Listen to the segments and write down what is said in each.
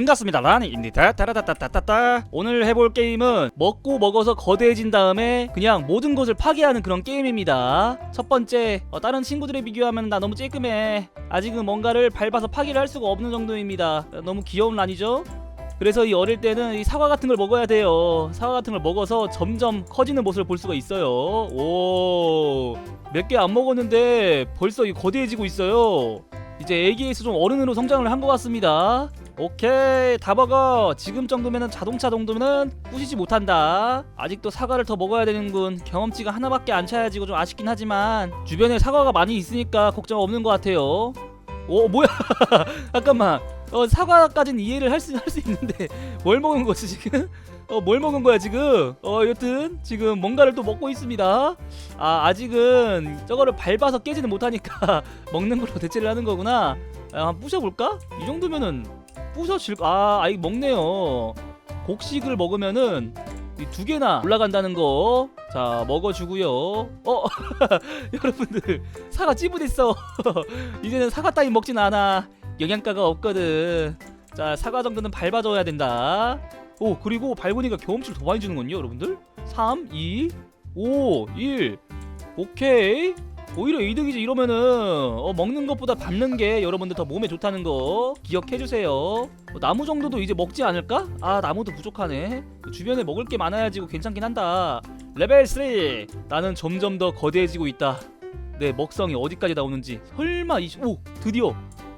른가스입니다. 라니입니다 따라따따따따따. 오늘 해볼 게임은 먹고 먹어서 거대해진 다음에 그냥 모든 것을 파괴하는 그런 게임입니다. 첫 번째 어, 다른 친구들에 비교하면 나 너무 쬐끔해. 아직은 뭔가를 밟아서 파괴를 할 수가 없는 정도입니다. 어, 너무 귀여운 란이죠? 그래서 이 어릴 때는 이 사과 같은 걸 먹어야 돼요. 사과 같은 걸 먹어서 점점 커지는 모습을 볼 수가 있어요. 오 몇 개 안 먹었는데 벌써 이 거대해지고 있어요. 이제 애기에서 좀 어른으로 성장을 한 것 같습니다 오케이 다 먹어. 지금 정도면은 자동차 정도면은 부시지 못한다. 아직도 사과를 더 먹어야 되는군. 경험치가 하나밖에 안 차야지고 좀 아쉽긴 하지만 주변에 사과가 많이 있으니까 걱정 없는 것 같아요. 오 뭐야? 잠깐만. 어 사과까지는 이해를 할 수 할 수 있는데 뭘 먹은 거지 지금? 어 뭘 먹은 거야 지금? 어 여튼 지금 뭔가를 또 먹고 있습니다. 아 아직은 저거를 밟아서 깨지는 못하니까 먹는 걸로 대체를 하는 거구나. 아, 한번 부셔볼까? 이 정도면은 부서질 아 아이 먹네요 곡식을 먹으면은 이두 개나 올라간다는 거. 자, 먹어주고요. 어, 여러분들 사과 찌부됐어. 이제는 사과 따위 먹진 않아. 영양가가 없거든. 자, 사과 정도는 밟아줘야 된다. 오, 그리고 밟으니까 경험치를 더 많이 주는군요, 여러분들. 3, 2, 5, 1. 오케이. 오히려 이득이지 이러면은 어, 먹는 것보다 밟는 게 여러분들 더 몸에 좋다는 거 기억해 주세요. 어, 나무 정도도 이제 먹지 않을까? 아 나무도 부족하네. 주변에 먹을 게 많아야지고 괜찮긴 한다. 레벨 3 나는 점점 더 거대해지고 있다. 내 먹성이 어디까지 나오는지 설마 이 오 드디어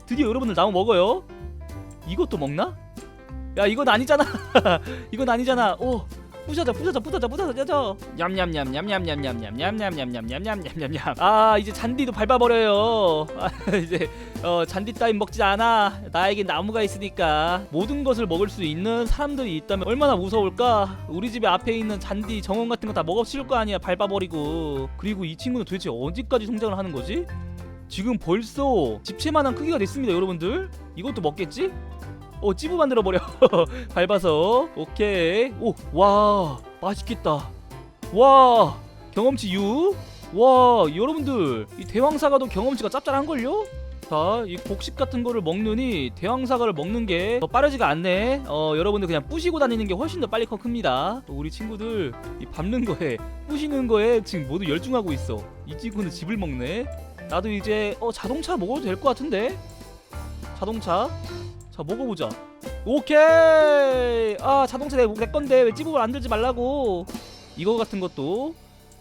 드디어 여러분들 나무 먹어요? 이것도 먹나? 야 이건 아니잖아. 이건 아니잖아. 오 부셔져 부셔져 부셔져 부셔져 냠냠냠냠냠냠냠냠냠냠냠냠냠냠냠냠 아 이제 잔디도 밟아버려요 아, 이제 어 잔디 따윈 먹지 않아 나에겐 나무가 있으니까 모든 것을 먹을 수 있는 사람들이 있다면 얼마나 무서울까 우리 집에 앞에 있는 잔디 정원 같은 거 다 먹어치울 거 아니야 밟아버리고 그리고 이 친구는 도대체 어디까지 성장을 하는 거지? 지금 벌써 집채만한 크기가 됐습니다 여러분들 이것도 먹겠지? 어 찌부 만들어 버려 밟아서 오케이 오와 맛있겠다 와 경험치 6와 여러분들 이 대왕사과도 경험치가 짭짤한걸요? 자, 이 곡식 같은 거를 먹느니 대왕사과를 먹는 게 더 빠르지가 않네. 어, 여러분들 그냥 부시고 다니는 게 훨씬 더 빨리 커 큽니다. 우리 친구들 이 밟는 거에 부시는 거에 지금 모두 열중하고 있어. 이 친구는 집을 먹네. 나도 이제 어 자동차 먹어도 될 것 같은데. 자동차. 자 먹어보자. 오케이. 아 자동차 내, 내 건데 왜 찌부를 안 들지 말라고. 이거 같은 것도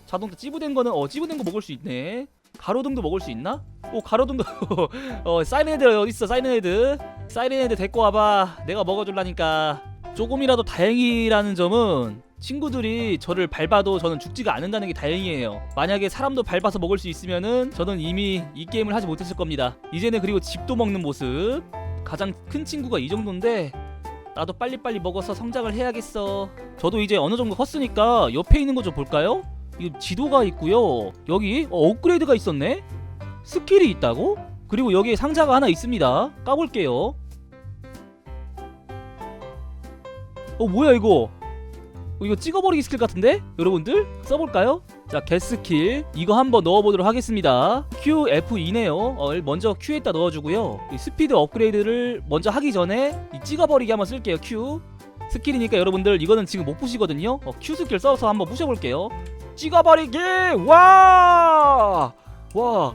자동차 찌부된 거는 어 찌부된 거 먹을 수 있네. 가로등도 먹을 수 있나? 오 가로등도 어 사이렌헤드 어디 있어 사이렌헤드? 사이렌헤드 데리고 와봐. 내가 먹어줄라니까. 조금이라도 다행이라는 점은 친구들이 저를 밟아도 저는 죽지가 않는다는 게 다행이에요. 만약에 사람도 밟아서 먹을 수 있으면은 저는 이미 이 게임을 하지 못했을 겁니다. 이제는 그리고 집도 먹는 모습. 가장 큰 친구가 이 정도인데 나도 빨리빨리 먹어서 성장을 해야겠어. 저도 이제 어느 정도 컸으니까 옆에 있는 거 좀 볼까요? 이거 지도가 있고요. 여기 어, 업그레이드가 있었네. 스킬이 있다고? 그리고 여기에 상자가 하나 있습니다. 까볼게요. 어 뭐야 이거? 어, 이거 찍어버리기 스킬 같은데? 여러분들 써볼까요? 자, 개스킬 이거 한번 넣어보도록 하겠습니다. Q F2네요. 어, 먼저 Q에다 넣어주고요. 이 스피드 업그레이드를 먼저 하기 전에 이 찍어버리기 한번 쓸게요. Q 스킬이니까 여러분들 이거는 지금 못 부시거든요. 어, Q 스킬 써서 한번 부셔볼게요. 찍어버리기 와! 와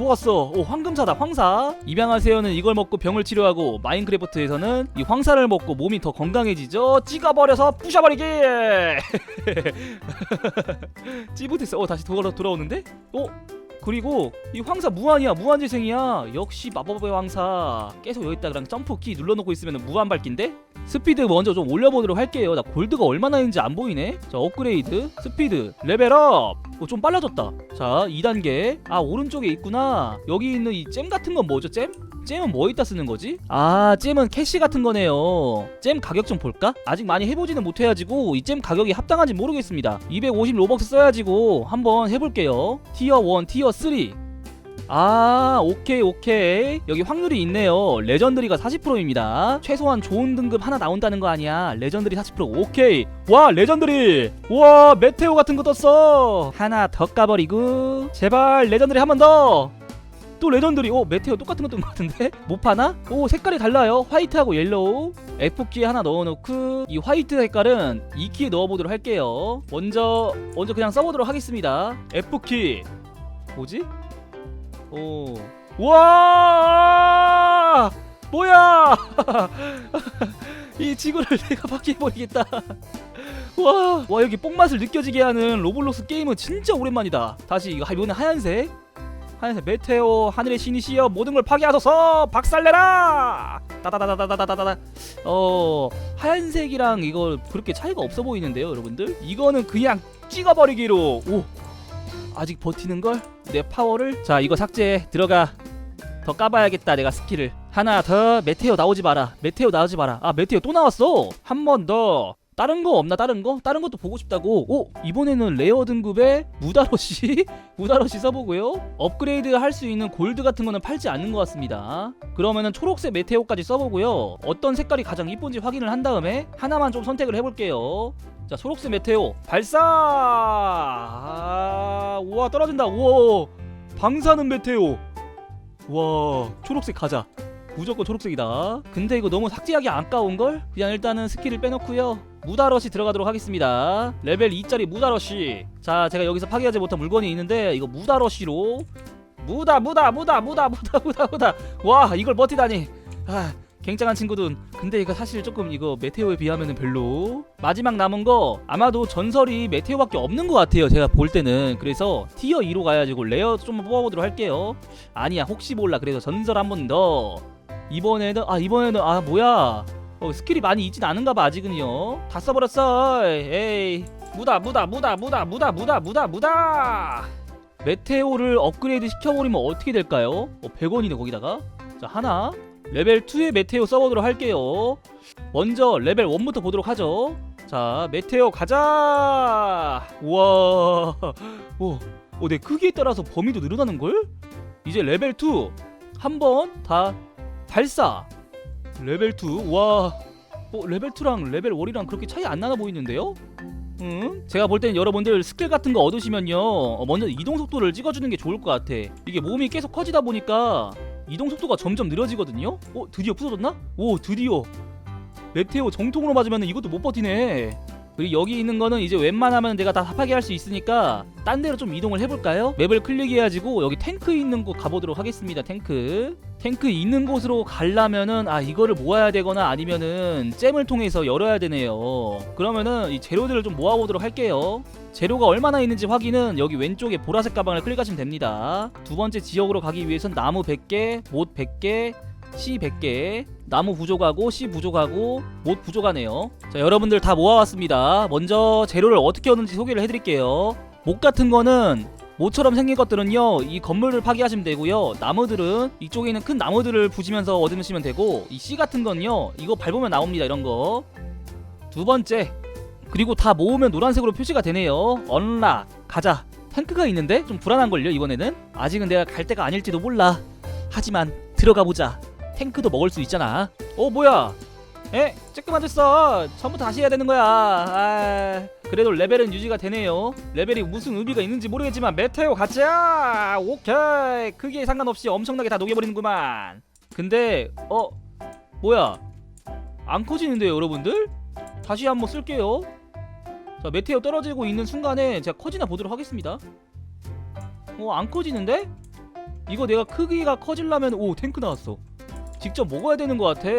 좋았어. 오 황금사다 황사. 입양하세요는 이걸 먹고 병을 치료하고 마인크래프트에서는 이 황사를 먹고 몸이 더 건강해지죠. 찍어버려서 부셔버리기. 찌부됐어. 어 다시 돌아 돌아오는데? 어? 그리고 이 황사 무한이야 무한재생이야 역시 마법의 황사 계속 여기 있다 그냥 점프 키 눌러놓고 있으면 무한 밝기인데 스피드 먼저 좀 올려보도록 할게요. 나 골드가 얼마나 있는지 안 보이네. 자 업그레이드 스피드 레벨업! 어, 좀 빨라졌다. 자 2단계. 아 오른쪽에 있구나. 여기 있는 이 잼 같은 건 뭐죠 잼? 잼은 뭐 있다 쓰는 거지? 아 잼은 캐시 같은 거네요. 잼 가격 좀 볼까? 아직 많이 해보지는 못해가지고 이 잼 가격이 합당한지 모르겠습니다. 250 로벅스 써야지고 한번 해볼게요. 티어 1 티어 3 아 오케이 오케이. 여기 확률이 있네요. 레전드리가 40%입니다. 최소한 좋은 등급 하나 나온다는 거 아니야. 레전드리 40% 오케이. 와 레전드리. 와 메테오 같은 거 떴어. 하나 더 까버리고. 제발 레전드리 한 번 더. 또 레전드리. 오 메테오 똑같은 것뜬것 같은데? 못 파나? 오 색깔이 달라요. 화이트하고 옐로우. F키에 하나 넣어놓고 이 화이트 색깔은 E키에 넣어보도록 할게요. 먼저 먼저 그냥 써보도록 하겠습니다. F키. 뭐지? 오 와! 뭐야! 이 지구를 내가 바뀌어버리겠다. 와, 와 여기 뽕맛을 느껴지게 하는 로블록스 게임은 진짜 오랜만이다. 다시 이거 이번에 하얀색, 하얀색 메테오 하늘의 신이시여 모든 걸 파괴하소서 박살내라. 따다다다다다다다. 어 하얀색이랑 이거 그렇게 차이가 없어 보이는데요, 여러분들? 이거는 그냥 찍어버리기로 오 아직 버티는 걸? 내 파워를? 자 이거 삭제. 들어가. 더 까봐야겠다 내가 스킬을. 하나 더. 메테오 나오지 마라. 메테오 나오지 마라. 아 메테오 또 나왔어. 한 번 더. 다른 거 없나 다른 거? 다른 것도 보고 싶다고. 오 이번에는 레어 등급의 무다러시? 무다러시 써보고요. 업그레이드 할 수 있는 골드 같은 거는 팔지 않는 것 같습니다. 그러면은 초록색 메테오까지 써보고요. 어떤 색깔이 가장 이쁜지 확인을 한 다음에 하나만 좀 선택을 해볼게요 자 초록색 메테오 발사! 아, 우와 떨어진다. 우와 방사능 메테오. 와 초록색 가자. 무조건 초록색이다. 근데 이거 너무 삭제하기 아까운걸? 그냥 일단은 스킬을 빼놓고요. 무다러시 들어가도록 하겠습니다. 레벨 2짜리 무다러시 자 제가 여기서 파괴하지 못한 물건이 있는데 이거 무다러시로. 무다 무다 무다 무다 무다 무다 무다. 와 이걸 버티다니. 아 굉장한 친구든 근데 이거 사실 조금 이거 메테오에 비하면은 별로 마지막 남은 거 아마도 전설이 메테오밖에 없는 것 같아요 제가 볼 때는. 그래서 티어 2로 가야지고 레어 좀 뽑아보도록 할게요. 아니야 혹시 몰라. 그래서 전설 한 번 더. 이번에는 아 이번에는 아 뭐야? 어, 스킬이 많이 있진 않은가 봐 아직은요. 다 써버렸어. 에이 무다 무다 무다 무다 무다 무다 무다 무다! 메테오를 업그레이드 시켜버리면 어떻게 될까요? 어 100원이네 거기다가. 자 하나 레벨 2의 메테오 써보도록 할게요. 먼저 레벨 1부터 보도록 하죠. 자 메테오 가자! 우와. 오, 오, 내 크기에 따라서 범위도 늘어나는걸? 이제 레벨 2 한 번 다 발사. 레벨 2 와, 뭐 레벨 2랑 레벨 1이랑 그렇게 차이 안 나나 보이는데요? 응? 제가 볼 때는 여러분들 스킬 같은 거 얻으시면요. 어, 먼저 이동 속도를 찍어주는 게 좋을 것 같아. 이게 몸이 계속 커지다 보니까 이동 속도가 점점 느려지거든요? 어? 드디어 부서졌나? 오 드디어 메테오 정통으로 맞으면 이것도 못 버티네 그리고 여기 있는 거는 이제 웬만하면 내가 다 합하게 할 수 있으니까 딴 데로 좀 이동을 해볼까요? 맵을 클릭해가지고 여기 탱크 있는 곳 가보도록 하겠습니다 탱크. 탱크 있는 곳으로 가려면은 아 이거를 모아야 되거나 아니면은 잼을 통해서 열어야 되네요. 그러면은 이 재료들을 좀 모아보도록 할게요. 재료가 얼마나 있는지 확인은 여기 왼쪽에 보라색 가방을 클릭하시면 됩니다. 두 번째 지역으로 가기 위해선 나무 100개, 못 100개, 씨 100개 나무 부족하고 씨 부족하고 못 부족하네요. 자 여러분들 다 모아왔습니다. 먼저 재료를 어떻게 얻는지 소개를 해드릴게요. 못 같은 거는 모처럼 생긴 것들은요 이 건물을 파괴하시면 되고요. 나무들은 이쪽에 있는 큰 나무들을 부시면서 얻으시면 되고 이씨 같은 건요 이거 밟으면 나옵니다 이런 거 두 번째 그리고 다 모으면 노란색으로 표시가 되네요. 언락 가자. 탱크가 있는데? 좀 불안한걸요 이번에는? 아직은 내가 갈 때가 아닐지도 몰라. 하지만 들어가 보자 탱크도 먹을 수 있잖아. 어 뭐야? 에? 쬐끄만 됐어. 처음부터 다시 해야 되는 거야. 아, 그래도 레벨은 유지가 되네요. 레벨이 무슨 의미가 있는지 모르겠지만 메테오 가자. 오케이. 크기에 상관없이 엄청나게 다 녹여버리는구만. 근데 어 뭐야? 안 커지는데요, 여러분들? 다시 한번 쓸게요. 자 메테오 떨어지고 있는 순간에 제가 커지나 보도록 하겠습니다. 어 안 커지는데? 이거 내가 크기가 커질라면 오 탱크 나왔어. 직접 먹어야 되는 것 같아.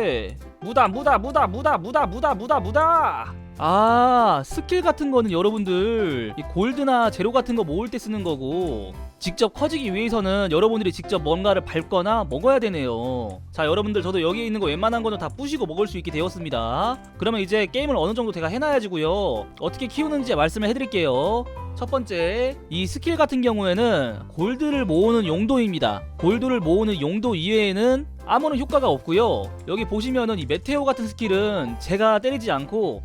무다 무다 무다 무다 무다 무다 무다 무다. 아 스킬 같은 거는 여러분들 이 골드나 재료 같은 거 모을 때 쓰는 거고 직접 커지기 위해서는 여러분들이 직접 뭔가를 밟거나 먹어야 되네요. 자 여러분들 저도 여기에 있는 거 웬만한 거는 다 부시고 먹을 수 있게 되었습니다. 그러면 이제 게임을 어느 정도 제가 해놔야지고요. 어떻게 키우는지 말씀을 해드릴게요. 첫 번째 이 스킬 같은 경우에는 골드를 모으는 용도입니다. 골드를 모으는 용도 이외에는 아무런 효과가 없고요. 여기 보시면은 이 메테오 같은 스킬은 제가 때리지 않고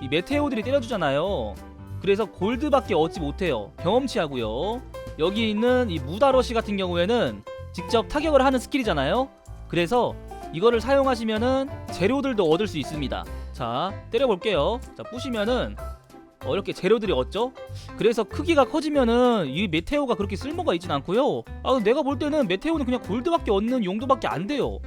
이 메테오들이 때려주잖아요. 그래서 골드밖에 얻지 못해요. 경험치하고요. 여기 있는 이 무다러시 같은 경우에는 직접 타격을 하는 스킬이잖아요. 그래서 이거를 사용하시면은 재료들도 얻을 수 있습니다. 자 때려볼게요. 자 부시면은 어, 이렇게 재료들이 얻죠. 그래서 크기가 커지면은 이 메테오가 그렇게 쓸모가 있진 않고요. 아 내가 볼 때는 메테오는 그냥 골드밖에 얻는 용도밖에 안 돼요.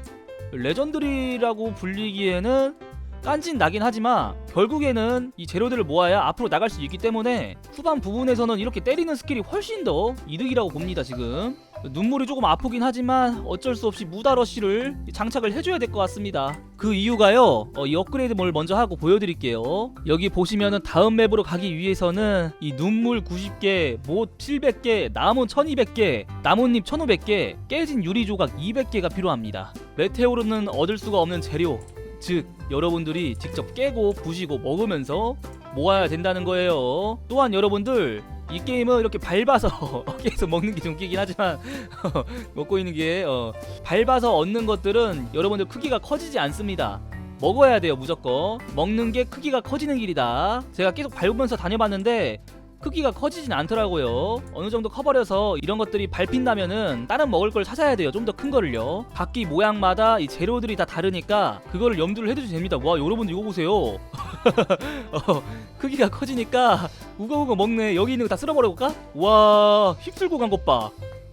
레전드리라고 불리기에는 깐진 나긴 하지만 결국에는 이 재료들을 모아야 앞으로 나갈 수 있기 때문에 후반 부분에서는 이렇게 때리는 스킬이 훨씬 더 이득이라고 봅니다 지금. 눈물이 조금 아프긴 하지만 어쩔 수 없이 무다러쉬를 장착을 해줘야 될 것 같습니다. 그 이유가요 어, 이 업그레이드몰 먼저 하고 보여드릴게요. 여기 보시면은 다음 맵으로 가기 위해서는 이 눈물 90개 못 700개 나무 1200개 나뭇잎 1500개 깨진 유리 조각 200개가 필요합니다. 메테오로는 얻을 수가 없는 재료 즉 여러분들이 직접 깨고 부시고 먹으면서 모아야 된다는 거예요. 또한 여러분들 이 게임은 이렇게 밟아서 계속 먹는 게 좀 웃기긴 하지만 먹고 있는 게 어, 밟아서 얻는 것들은 여러분들 크기가 커지지 않습니다. 먹어야 돼요 무조건 먹는 게 크기가 커지는 길이다 제가 계속 밟으면서 다녀봤는데 크기가 커지진 않더라고요. 어느 정도 커버려서 이런 것들이 밟힌다면은 다른 먹을 걸 찾아야 돼요. 좀 더 큰 거를요. 각기 모양마다 이 재료들이 다 다르니까 그거를 염두를 해두셔도 됩니다. 와 여러분들 이거 보세요. 어, 크기가 커지니까 우거우거 먹네. 여기 있는 거 다 쓸어버려볼까? 와 휩쓸고 간 것 봐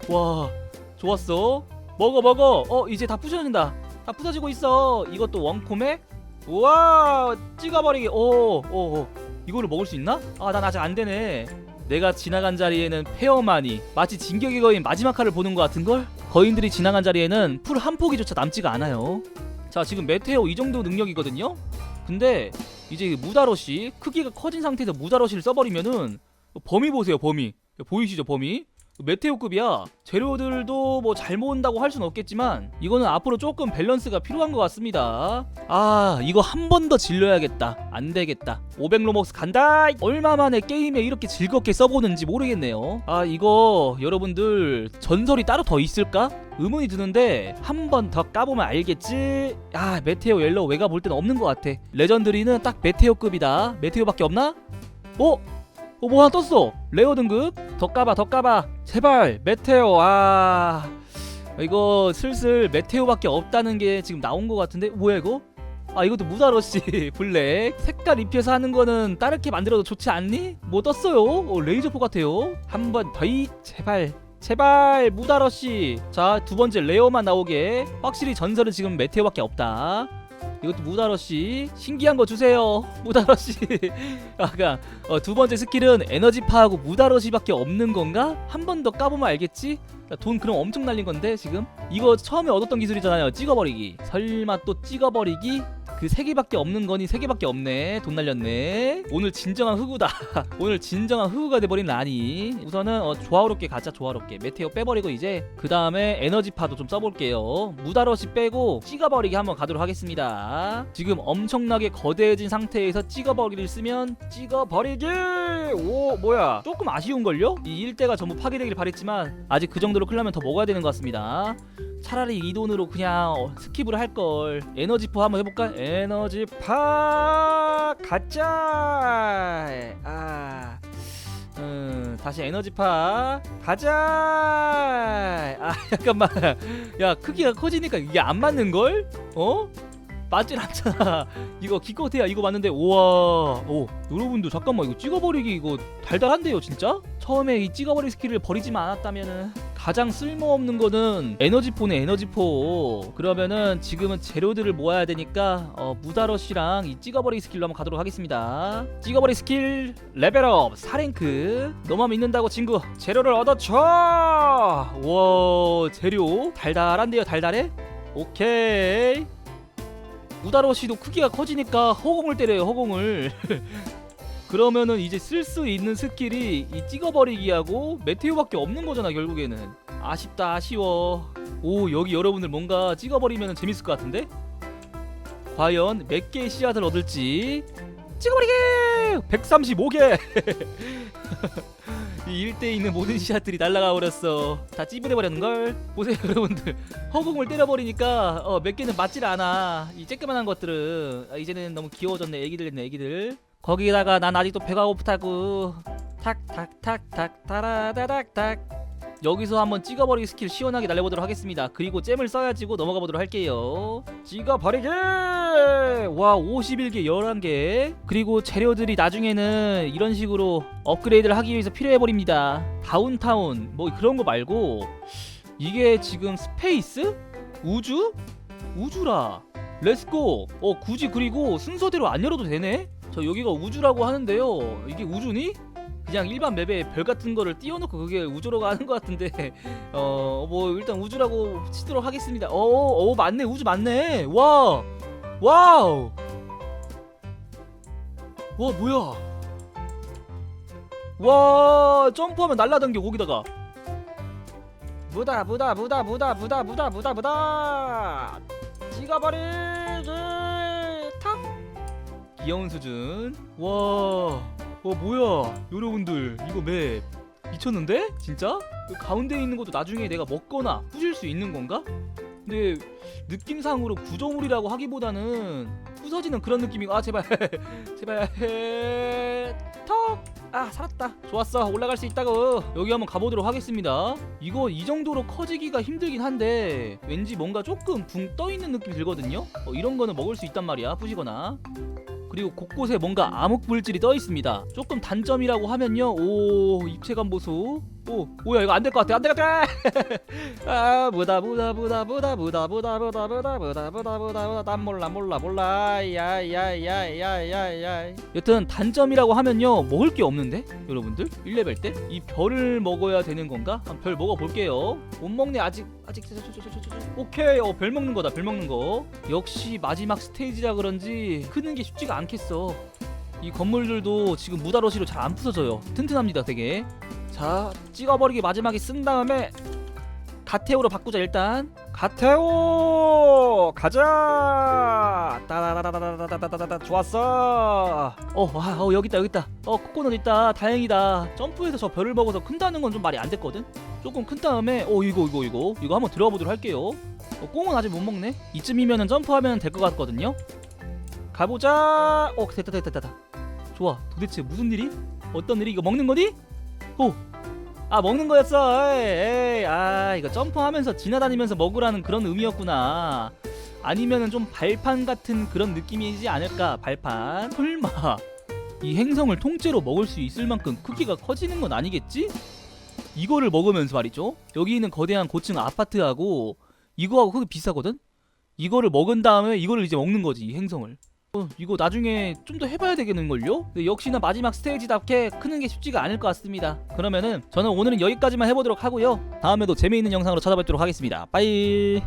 와 좋았어. 먹어 먹어. 어 이제 다 부셔진다. 다 부서지고 있어. 이것도 원코맥 우와 찍어버리기. 오오 오, 이거를 먹을 수 있나? 아 난 아직 안 되네. 내가 지나간 자리에는 페어만이 마치 진격의 거인 마지막 칼을 보는 것 같은걸? 거인들이 지나간 자리에는 풀 한 포기조차 남지가 않아요. 자 지금 메테오 이 정도 능력이거든요? 근데 이제 무다러시 크기가 커진 상태에서 무다러시를 써버리면은 범위 보세요 범위. 보이시죠 범위 메테오급이야. 재료들도 뭐 잘 모은다고 할 수는 없겠지만 이거는 앞으로 조금 밸런스가 필요한 것 같습니다. 아 이거 한 번 더 질러야겠다. 안 되겠다. 500로벅스 간다. 얼마 만에 게임에 이렇게 즐겁게 써보는지 모르겠네요. 아 이거 여러분들 전설이 따로 더 있을까? 의문이 드는데 한 번 더 까보면 알겠지? 아 메테오 옐로우 외가 볼 때는 없는 것 같아. 레전드리는 딱 메테오급이다. 메테오밖에 없나? 어? 어, 뭐 하나 떴어. 레어 등급. 더 까봐, 더 까봐. 제발, 메테오. 아. 이거 슬슬 메테오밖에 없다는 게 지금 나온 것 같은데? 뭐야, 이거? 아, 이것도 무다러시 블랙. 색깔 입혀서 하는 거는 다르게 만들어도 좋지 않니? 뭐 떴어요? 어, 레이저포 같아요. 한 번 더이 제발. 제발 무다러시 자 두 번째 레어만 나오게 확실히 전설은 지금 메테오밖에 없다 이것도 무다러시. 신기한 거 주세요. 무다러시. 아까 어, 두 번째 스킬은 에너지파하고 무다러시밖에 없는 건가? 한 번 더 까보면 알겠지? 야, 돈 그럼 엄청 날린 건데 지금? 이거 처음에 얻었던 기술이잖아요. 찍어버리기. 설마 또 찍어버리기? 그 세 개밖에 없는 거니 세 개밖에 없네. 돈 날렸네. 오늘 진정한 흑우다. 오늘 진정한 흑우가 돼버린 라니. 우선은 어, 조화롭게 가자 조화롭게. 메테오 빼버리고 이제 그 다음에 에너지파도 좀 써볼게요. 무다러시 빼고 찍어버리기 한번 가도록 하겠습니다 지금 엄청나게 거대해진 상태에서 찍어버리기를 쓰면 찍어버리기 오 뭐야 조금 아쉬운걸요? 이 일대가 전부 파괴되길 바랬지만 아직 그 정도로 클려면 더 먹어야 되는 것 같습니다 차라리 이 돈으로 그냥 어, 스킵을 할 걸. 에너지파 한번 해볼까? 에너지파 가자. 아, 음, 다시 에너지파 가자. 아, 잠깐만. 야, 크기가 커지니까 이게 안 맞는 걸? 어? 맞진 않잖아. 이거 기껏해야 이거 맞는데 우와. 오, 여러분도 잠깐만 이거 찍어버리기 이거 달달한데요, 진짜? 처음에 이 찍어버리기 스킬을 버리지만 않았다면은 가장 쓸모없는 거는 에너지포네 에너지포 그러면은 지금은 재료들을 모아야 되니까 어, 무다러시랑 이 찍어버리기 스킬로 한번 가도록 하겠습니다 찍어버리기 스킬 레벨업 4랭크 너만 믿는다고 친구 재료를 얻어쳐 와 재료 달달한데요 달달해? 오케이 무다러시도 크기가 커지니까 허공을 때려요 허공을. 그러면은 이제 쓸 수 있는 스킬이 이 찍어버리기하고 메테오밖에 없는 거잖아 결국에는. 아쉽다 아쉬워. 오 여기 여러분들 뭔가 찍어버리면 재밌을 것 같은데? 과연 몇 개의 씨앗을 얻을지. 찍어버리기 135개 이 일대에 있는 모든 씨앗들이 날아가 버렸어. 다 찌부려버렸는걸? 보세요 여러분들. 허공을 때려버리니까 어, 몇 개는 맞질 않아. 이 쬐끄만한 것들은. 아, 이제는 너무 귀여워졌네 애기들 됐네 애기들. 거기다가 난 아직도 배가 고프다고. 탁탁탁탁 타라다닥탁 여기서 한번 찍어버리기 스킬 시원하게 날려보도록 하겠습니다 그리고 잼을 써야지고 넘어가 보도록 할게요 찍어버리기 와 51개 11개 그리고 재료들이 나중에는 이런 식으로 업그레이드를 하기 위해서 필요해버립니다 다운타운 뭐 그런 거 말고 이게 지금 스페이스? 우주? 우주라 렛츠고 어 굳이 그리고 순서대로 안 열어도 되네? 저 여기가 우주라고 하는데요 이게 우주니? 그냥 일반 맵에 별 같은 거를 띄워놓고 그게 우주라고 하는 것 같은데. 어 뭐 일단 우주라고 치도록 하겠습니다. 어어 맞네. 우주 맞네. 와 와우. 와 뭐야? 와 점프하면 날라다녀 거기다가. 무다 무다 무다 무다 무다 무다 무다 무다. 찍어버리기 탁. 귀여운 수준. 와, 와 뭐야? 여러분들 이거 맵 미쳤는데? 진짜? 그 가운데 있는 것도 나중에 내가 먹거나 부실 수 있는 건가? 근데 느낌상으로 구조물이라고 하기보다는 부서지는 그런 느낌이 아 제발. 제발. 턱 아 살았다. 좋았어. 올라갈 수 있다고. 여기 한번 가보도록 하겠습니다. 이거 이 정도로 커지기가 힘들긴 한데 왠지 뭔가 조금 붕 떠 있는 느낌이 들거든요? 어, 이런 거는 먹을 수 있단 말이야 부시거나 그리고 곳곳에 뭔가 암흑 물질이 떠 있습니다. 조금 단점이라고 하면요. 오 입체감 보소. 오 뭐야 이거 안 될 것 같아 안 될 것 같아. 아 무다 무다 무다 무다 무다 무다 무다 무다 무다 무다 무다 무다 난 몰라 몰라 몰라 야야야야야야. 여튼 단점이라고 하면요 먹을 게 없는데 여러분들 1레벨 때 이 별을 먹어야 되는 건가? 한 별 먹어 볼게요. 못 먹네 아직 아직. 오케이 어 별 먹는 거다 별 먹는 거. 역시 마지막 스테이지라 그런지 크는 게 쉽지가 않겠어. 이 건물들도 지금 무다러시로 잘 안 부서져요. 튼튼합니다, 되게. 자, 찍어버리기 마지막에 쓴 다음에 가테오로 바꾸자 일단. 가테오 가자. 따다다다다다다다다다 좋았어. 어, 와, 어 여기 있다 여기 있다. 어 코코넛 있다. 다행이다. 점프해서 저 별을 먹어서 큰다는 건 좀 말이 안 됐거든. 조금 큰 다음에 어 이거 이거 이거 이거 한번 들어가 보도록 할게요. 어, 꽁은 아직 못 먹네. 이쯤이면은 점프하면 될 것 같거든요. 가보자. 어 됐다 됐다 됐다. 좋아. 도대체 무슨 일이? 어떤 일이 이거 먹는 거니? 오. 아 먹는 거였어. 에이, 에이. 아 이거 점프하면서 지나다니면서 먹으라는 그런 의미였구나. 아니면은 좀 발판 같은 그런 느낌이지 않을까? 발판. 설마 이 행성을 통째로 먹을 수 있을 만큼 크기가 커지는 건 아니겠지? 이거를 먹으면서 말이죠. 여기 있는 거대한 고층 아파트하고 이거하고 크기 비슷하거든. 이거를 먹은 다음에 이거를 이제 먹는 거지 이 행성을. 어, 이거 나중에 좀 더 해봐야 되겠는걸요? 역시나 마지막 스테이지답게 크는 게 쉽지가 않을 것 같습니다. 그러면은 저는 오늘은 여기까지만 해보도록 하고요. 다음에도 재미있는 영상으로 찾아뵙도록 하겠습니다. 빠이.